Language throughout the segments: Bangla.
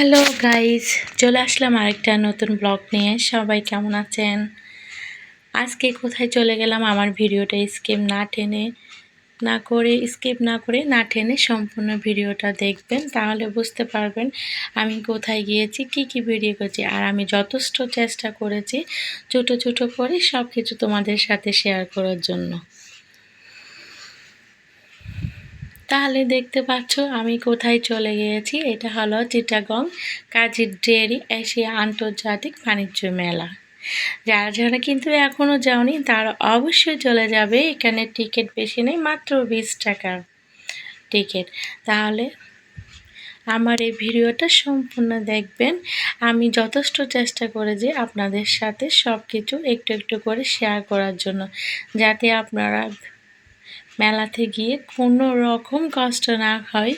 হ্যালো গাইস চলে আসলাম আরেকটা নতুন ব্লগ নিয়ে। সবাই কেমন আছেন? আজকে কোথায় চলে গেলাম আমার ভিডিওটা স্কিপ না টেনে না করে স্কিপ না করে না টেনে সম্পূর্ণ ভিডিওটা দেখবেন, তাহলে বুঝতে পারবেন আমি কোথায় গিয়েছি, কি কি ভিডিও করেছি, আর আমি যথেষ্ট চেষ্টা করেছি ছোটো ছোটো করে সব কিছু তোমাদের সাথে শেয়ার করার জন্য। তাহলে দেখতে পাচ্ছ আমি কোথায় চলে গিয়েছি। এটা হলো চিটাগং কাজীর ডেয়ারি এশিয়া আন্তর্জাতিক বাণিজ্য মেলা। যারা যারা কিন্তু এখনও যাওনি, তারা অবশ্যই চলে যাবে। এখানে টিকিট বেশি নেই, মাত্র বিশ টাকা টিকিট। তাহলে আমার এই ভিডিওটা সম্পূর্ণ দেখবেন। আমি যথেষ্ট চেষ্টা করে যে আপনাদের সাথে সব কিছু একটু একটু করে শেয়ার করার জন্য, যাতে আপনারা মেলাতে গিয়ে কোনো রকম কষ্ট না হয়,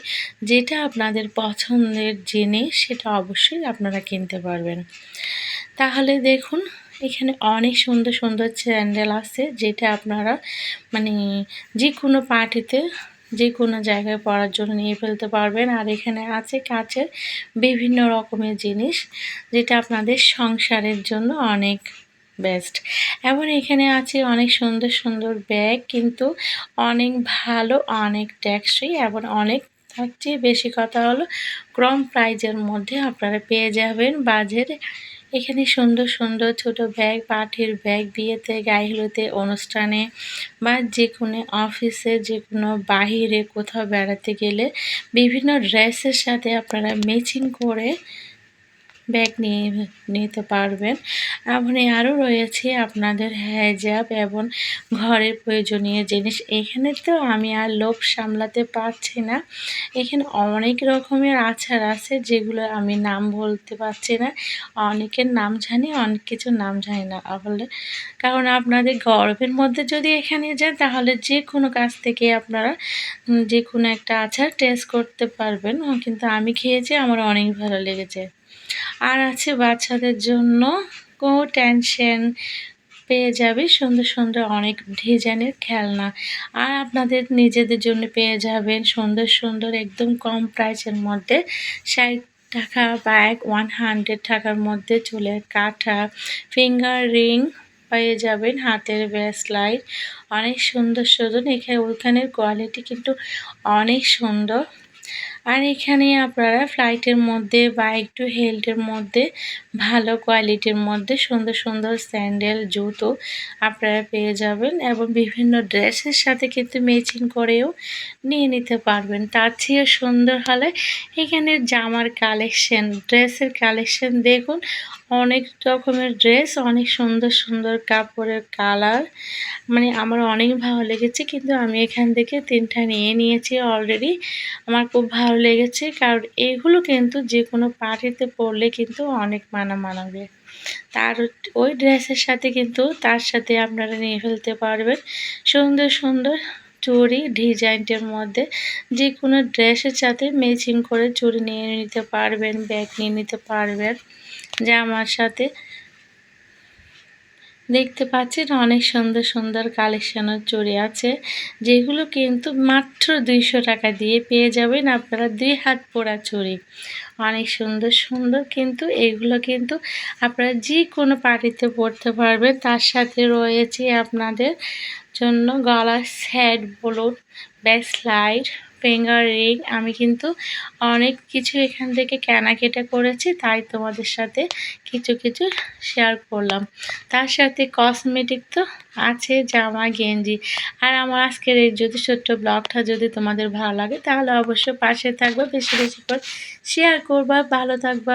যেটা আপনাদের পছন্দের জিনিস সেটা অবশ্যই আপনারা কিনতে পারবেন। তাহলে দেখুন, এখানে অনেক সুন্দর সুন্দর স্যান্ডেল আছে, যেটা আপনারা মানে যে কোনো পার্টিতে যে কোনো জায়গায় পড়ার জন্য নিয়ে ফেলতে পারবেন। আর এখানে আছে কাচের বিভিন্ন রকমের জিনিস, যেটা আপনাদের সংসারের জন্য অনেক বেস্ট। এবং এখানে আছে অনেক সুন্দর সুন্দর ব্যাগ, কিন্তু অনেক ভালো, অনেক ট্যাক্সই এবং অনেক তার চেয়ে বেশি কথা হলো কম প্রাইজের মধ্যে আপনারা পেয়ে যাবেন বাজারে এখানে সুন্দর সুন্দর ছোট ব্যাগ পাঠের ব্যাগ, বিয়েতে গায়ে অনুষ্ঠানে বা যে কোনো অফিসে যে কোনো বাহিরে কোথাও বেড়াতে গেলে বিভিন্ন ড্রেসের সাথে আপনারা ম্যাচিং করে ব্যাগ নিয়ে, নিতে পারবেন। আপনি আরও রয়েছে আপনাদের হ্যাজাব এবং ঘরের প্রয়োজনীয় জিনিস। এখানে তো আমি আর লোভ সামলাতে পারছি না। এখানে অনেক রকমের আচার আছে যেগুলো আমি নাম বলতে পারছি না। অনেকের নাম জানি, অনেক কিছু নাম জানি না বলে কারণ আপনাদের গর্বের মধ্যে যদি এখানে যান, তাহলে যে কোনো কাছ থেকে আপনারা যে কোনো একটা আচার টেস্ট করতে পারবেন। কিন্তু আমি খেয়েছি, আমার অনেক ভালো লেগেছে। আর আছে বাচ্চাদের জন্য কোনো টেনশন পেয়ে যাবে সুন্দর সুন্দর অনেক ডিজাইনের খেলনা। আর আপনাদের নিজেদের জন্য পেয়ে যাবেন সুন্দর সুন্দর একদম কম প্রাইসের মধ্যে ষাট টাকা ব্যাগ ওয়ান হান্ড্রেড টাকার মধ্যে চুলের কাঠা ফিঙ্গার রিং পেয়ে যাবেন, হাতের ব্রেসলাইট অনেক সুন্দর সুন্দর, এখানে ওইখানের কোয়ালিটি কিন্তু অনেক সুন্দর। আর এখানে আপনারা ফ্লাইটের মধ্যে বা একটু হেল্টের মধ্যে, ভালো কোয়ালিটির মধ্যে সুন্দর সুন্দর স্যান্ডেল জুতো আপনারা পেয়ে যাবেন এবং বিভিন্ন ড্রেসের সাথে কিন্তু ম্যাচিং করেও নিয়ে নিতে পারবেন। তার চেয়ে সুন্দর হলে এখানে জামার কালেকশন ড্রেসের কালেকশন দেখুন, অনেক রকমের ড্রেস, অনেক সুন্দর সুন্দর কাপড়ের কালার মানে আমার অনেক ভালো লেগেছে, কিন্তু আমি এখান থেকে তিনটা নিয়ে নিয়েছি অলরেডি আমার খুব ভালো লেগেছে। কারণ এগুলো কিন্তু যে কোনো পার্টিতে পরলে কিন্তু অনেক মানা মানাবে তার ওই ড্রেসের সাথে কিন্তু তার সাথে আপনারা নিয়ে ফেলতে পারবেন। সুন্দর সুন্দর চুড়ি ডিজাইনটার মধ্যে যে কোনো ড্রেসের সাথে ম্যাচিং করে চুড়ি নিয়ে নিতে পারবেন, ব্যাগ নিয়ে নিতে পারবেন, জামার সাথে। দেখতে পাচ্ছেন অনেক সুন্দর সুন্দর কালেকশনের চুড়ি আছে, যেগুলো কিন্তু মাত্র দুইশো টাকা দিয়ে পেয়ে যাবেন আপনারা দুই হাত পোড়া চুড়ি। অনেক সুন্দর সুন্দর কিন্তু এগুলো কিন্তু আপনারা যে কোনো পার্টিতে পড়তে পারবেন, তার সাথে রয়েছে আপনাদের জন্য গলার স্যাড বলুন ব্যাসলাইট ফিঙ্গার রিং আমি কিন্তু অনেক কিছু এখান থেকে কেনাকেটা করেছি, তাই তোমাদের সাথে কিছু কিছু শেয়ার করলাম। তার সাথে কসমেটিক তো আছে, জামা, গেঞ্জি। আর আমার আজকের এই যদি ছোট্ট ব্লগটা যদি তোমাদের ভালো লাগে, তাহলে অবশ্যই পাশে থাকবে, বেশি বেশি করে শেয়ার করবা। ভালো থাকবা।